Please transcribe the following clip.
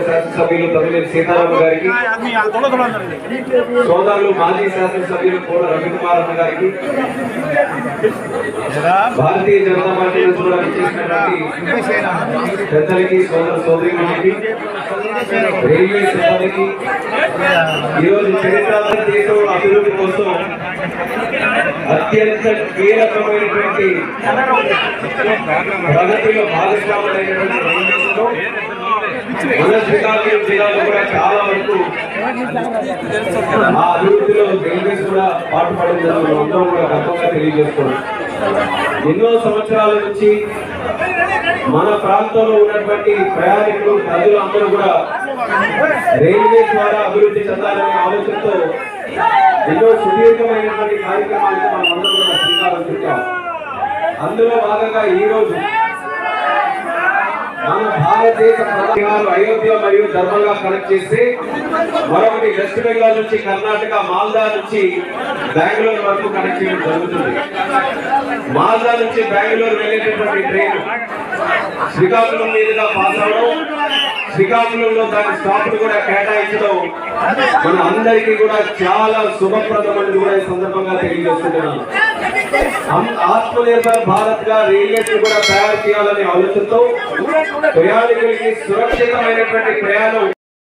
శాసనసభ్యులు తమిళ సీతారామ గారికి సోదరులు మాజీ శాసనసభ్యులు కోడ రవికుమార్ అన్న గారికి భారతీయ జనతా పార్టీ కూడా విచ్చేసినటువంటి పెద్దలకి సోదర సోదరికి రైల్వే సిబ్బందికి ఈరోజు చరిత్ర దేశం అభివృద్ధి కోసం అత్యంత కీలకమైనటువంటి ప్రగతిలో భాగస్వాములైనటువంటి శ్రీకాకుళం జిల్లాలో కూడా చాలా వరకు ఆ అభివృద్ధిలో రైల్వేస్ కూడా పాటుపడిందని మనం అందరం కూడా గర్వంగా తెలియజేస్తున్నాం ఎన్నో సంవత్సరాల నుంచి మన ప్రాంతంలో ఉన్నటువంటి ప్రయాణికులు ప్రజలు అందరూ కూడా రైల్వే ద్వారా అభివృద్ధి చెందాలనే ఆలోచనతో ఎన్నో సుదీర్ఘమైనటువంటి కార్యక్రమాలకు మనం అందరం కూడా శ్రీకారం చుట్టాం. అందులో భాగంగా ఈ రోజు మన భారతదేశ ప్రధాని అయోధ్య మరియు ధర్మంగా కనెక్ట్ చేస్తే మరొకటి వెస్ట్ బెంగాల్ నుంచి కర్ణాటక మాల్దా నుంచి బెంగళూరు వరకు కనెక్ట్ చేయడం జరుగుతుంది. మాల్దా నుంచి బెంగళూరు వెళ్ళేటటువంటి ట్రైన్ శ్రీకాకుళం మీదుగా పాస్ అవడం శ్రీకాకుళంలో దాని స్టాప్ కూడా కేటాయించడం మన అందరికీ కూడా చాలా శుభప్రదమని కూడా ఈ సందర్భంగా తెలియజేస్తున్నాను. ఆత్మనిర్భర్ భారత్గా రైల్వేస్ కూడా తయారు చేయాలనే ఆలోచనతో ప్రయాణికులకి సురక్షితమైనటువంటి ప్రయాణం